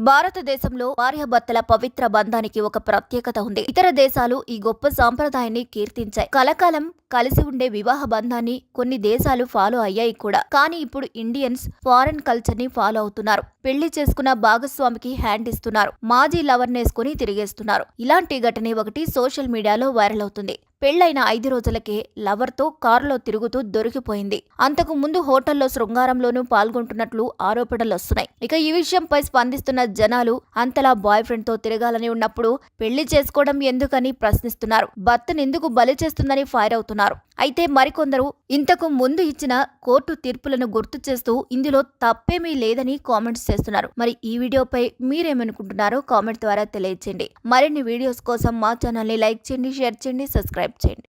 భారతదేశంలో భార్యాభర్తల పవిత్ర బంధానికి ఒక ప్రత్యేకత ఉంది. ఇతర దేశాలు ఈ గొప్ప సాంప్రదాయాన్ని కీర్తించాయి. కలకాలం కలిసి ఉండే వివాహ బంధాన్ని కొన్ని దేశాలు ఫాలో అయ్యాయి కూడా. కానీ ఇప్పుడు ఇండియన్స్ ఫారెన్ కల్చర్ని ఫాలో అవుతున్నారు. పెళ్ళి చేసుకున్న భాగస్వామికి హ్యాండ్ ఇస్తున్నారు. మాజీ లవర్ నేసుకుని తిరిగేస్తున్నారు. ఇలాంటి ఘటన ఒకటి సోషల్ మీడియాలో వైరల్ అవుతుంది. పెళ్ళైన ఐదు రోజులకే లవర్తో కారులో తిరుగుతూ దొరికిపోయింది. అంతకు ముందు హోటల్లో శృంగారంలోనూ పాల్గొంటున్నట్లు ఆరోపణలు వస్తున్నాయి. ఇక ఈ విషయంపై స్పందిస్తున్న జనాలు అంతలా బాయ్ ఫ్రెండ్తో తిరగాలని ఉన్నప్పుడు పెళ్ళి చేసుకోవడం ఎందుకని ప్రశ్నిస్తున్నారు. భర్తనెందుకు బలి చేస్తుందని ఫైర్ అవుతున్నారు. అయితే మరికొందరు ఇంతకు ముందు ఇచ్చిన కోర్టు తీర్పులను గుర్తు చేస్తూ ఇందులో తప్పేమీ లేదని కామెంట్స్ చేస్తున్నారు. మరి ఈ వీడియోపై మీరేమనుకుంటున్నారో కామెంట్ ద్వారా తెలియచేయండి. మరిన్ని వీడియోస్ కోసం మా ఛానల్ని లైక్ చేయండి షేర్ చేయండి సబ్స్క్రైబ్ చేయండి